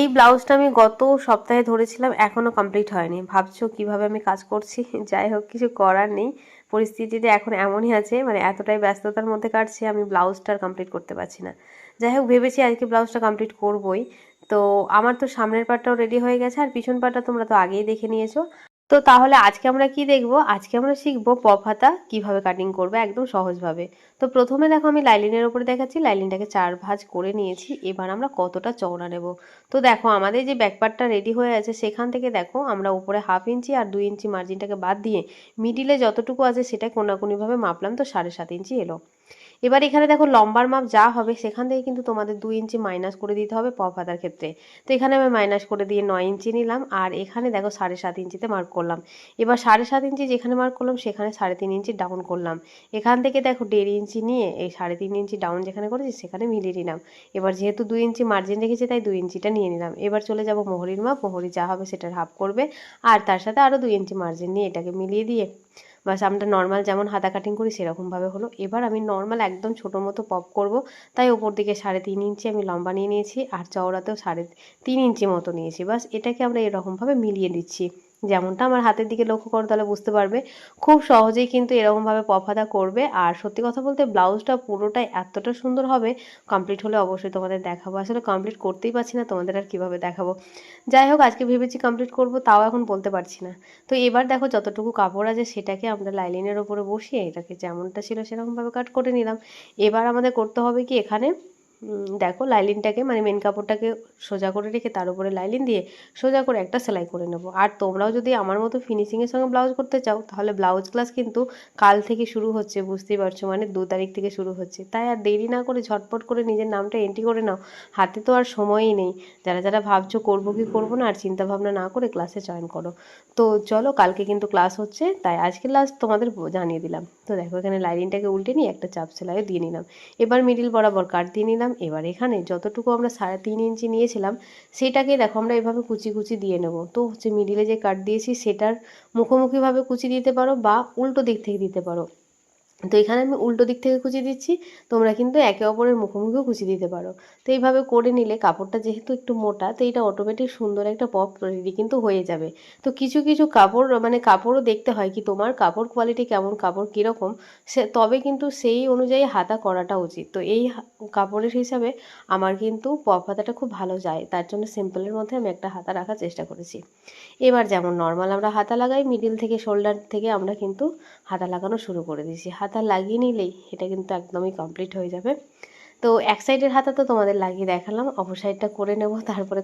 এই ব্লাউজটা আমি গত সপ্তাহে ধরেছিলাম, এখনও কমপ্লিট হয়নি। ভাবছ কীভাবে আমি কাজ করছি? যাই হোক, কিছু করার নেই। পরিস্থিতিতে এখন এমনই আছে মানে এতটাই ব্যস্ততার মধ্যে কাটছে, আমি ব্লাউজটা কমপ্লিট করতে পারছি না। যাই হোক, ভেবেছি আজকে ব্লাউজটা কমপ্লিট করবই। তো আমার তো সামনের পাটটাও রেডি হয়ে গেছে, আর পিছন পাটটা তোমরা তো আগেই দেখে নিয়েছো। তো তাহলে আজকে আমরা কি দেখব? আজকে আমরা শিখব পপ হাতা কীভাবে কাটিং করবে একদম সহজভাবে। তো প্রথমে দেখো আমি লাইলিনের ওপরে দেখাচ্ছি, লাইলিনটাকে চার ভাঁজ করে নিয়েছি, এবার আমরা কতটা চওড়া নেব? তো দেখো আমাদের যে ব্যাকপার্টটা রেডি হয়ে আছে, সেখান থেকে দেখো আমরা উপরে হাফ ইঞ্চি আর দুই ইঞ্চি মার্জিনটাকে বাদ দিয়ে মিডিলে যতটুকু আছে সেটা কোনাকুনিভাবে মাপলাম, তো সাড়ে সাত ইঞ্চি এলো। এবার এখানে দেখো লম্বার মাপ যা হবে সেখান থেকে কিন্তু তোমাদের দুই ইঞ্চি মাইনাস করে দিতে হবে পপ ক্ষেত্রে। তো এখানে আমি মাইনাস করে দিয়ে নয় ইঞ্চি নিলাম আর এখানে দেখো সাড়ে সাত ইঞ্চিতে মার্ক করলাম। এবার সাড়ে সাত ইঞ্চি যেখানে মার্ক করলাম সেখানে সাড়ে তিন ইঞ্চি ডাউন করলাম। এখান থেকে দেখো দেড় ইঞ্চি নিয়ে এই সাড়ে তিন ইঞ্চি ডাউন যেখানে করেছি সেখানে মিলিয়ে নিলাম। এবার যেহেতু দুই ইঞ্চি মার্জিন রেখেছি তাই দুই ইঞ্চিটা নিয়ে নিলাম। এবার চলে যাব মোহরির মাপ। মোহরি যা হবে সেটার হাফ করবে। আর তার সাথে আরও দুই ইঞ্চি মার্জিন নিয়ে এটাকে মিলিয়ে দিয়ে বাস আমরা নর্মাল যেমন হাতা কাটিং করি, সেরকমভাবে হলো। এবার আমি নর্মাল একদম ছোটো মতো পপ করব। তাই ওপর দিকে সাড়ে তিন ইঞ্চি আমি লম্বা নিয়ে নিয়েছি, আর চওড়াতেও সাড়ে তিন ইঞ্চি মতো নিয়েছি। বাস এটাকে আমরা এরকমভাবে মিলিয়ে দিচ্ছি। যেমনটা আমার হাতের দিকে লক্ষ্য করো তাহলে বুঝতে পারবে। খুব সহজেই কিন্তু এরকমভাবে পফাদা করবে। আর সত্যি কথা বলতে ব্লাউজটা পুরোটাই এতটা সুন্দর হবে কমপ্লিট হলে অবশ্যই তোমাদের দেখাবো। আসলে কমপ্লিট করতেই পারছি না, তোমাদের আর কীভাবে দেখাবো? যাই হোক, আজকে ভেবেছি কমপ্লিট করব, তাও এখন বলতে পারছি না। তো এবার দেখো যতটুকু কাপড় আছে সেটাকে আমরা লাইলিনের ওপরে বসিয়ে এটাকে যেমনটা ছিল সেরকমভাবে কাট করে নিলাম। এবার আমাদের করতে হবে কি এখানে দেখো লাইলিনটাকে মানে মেন কাপড়টাকে সোজা করে রেখে তার উপরে লাইলিন দিয়ে সোজা করে একটা সেলাই করে নেব। আর তোমরাও যদি আমার মতো ফিনিশিংয়ের সঙ্গে ব্লাউজ করতে চাও, তাহলে ব্লাউজ ক্লাস কিন্তু কাল থেকে শুরু হচ্ছে, বুঝতেই পারছ? মানে দু তারিখ থেকে শুরু হচ্ছে। তাই আর দেরি না করে ঝটপট করে নিজের নামটা এন্ট্রি করে নাও। হাতে তো আর সময়ই নেই। যারা যারা ভাবছ করব কি করব না, আর চিন্তা ভাবনা না করে ক্লাসে জয়েন করো। তো চলো, কালকে কিন্তু ক্লাস হচ্ছে, তাই আজকে ক্লাস তোমাদের জানিয়ে দিলাম। তো দেখো এখানে লাইলিনটাকে উল্টে নিয়ে একটা চাপ সেলাইও দিয়ে নিলাম। এবার মিডিল বরাবর কাট দিয়ে নিলাম। এবার এখানে যতটুকু আমরা সাড়ে তিন ইঞ্চি নিয়েছিলাম, সেটাকে দেখো আমরা এভাবে কুচি কুচি দিয়ে নেব। তো হচ্ছে মিডিলে যে কাট দিয়েছি, সেটার মুখোমুখিভাবে কুচি দিতে পারো বা উল্টো দিক থেকে দিতে পারো। তো এখানে আমি উল্টো দিক থেকে কুচি দিচ্ছি, তোমরা কিন্তু একে অপরের মুখোমুখিও কুচি দিতে পারো। তো এইভাবে করে নিলে কাপড়টা যেহেতু একটু মোটা, তো এটা অটোমেটিক সুন্দর একটা পপ রেডি কিন্তু হয়ে যাবে। তো কিছু কিছু কাপড় মানে কাপড়ও দেখতে হয় কি তোমার কাপড় কোয়ালিটি কেমন, কাপড় কীরকম, সে, তবে কিন্তু সেই অনুযায়ী হাতা করাটা উচিত। তো এই কাপড়ের হিসাবে আমার কিন্তু পপ হাতাটা খুব ভালো যায়, তার জন্য সিম্পলের মধ্যে আমি একটা হাতা রাখার চেষ্টা করেছি। এবার যেমন নর্মাল আমরা হাতা লাগাই মিডিল থেকে শোল্ডার থেকে আমরা কিন্তু হাতা লাগানো শুরু করে দিয়েছি। হাতা লাগিয়ে নিলেই এটা কিন্তু একদমই কমপ্লিট হয়ে যাবে। তো এক সাইডের হাতা তো তোমাদের লাগিয়ে দেখালাম, অপর সাইডটা করে নেব, তারপরে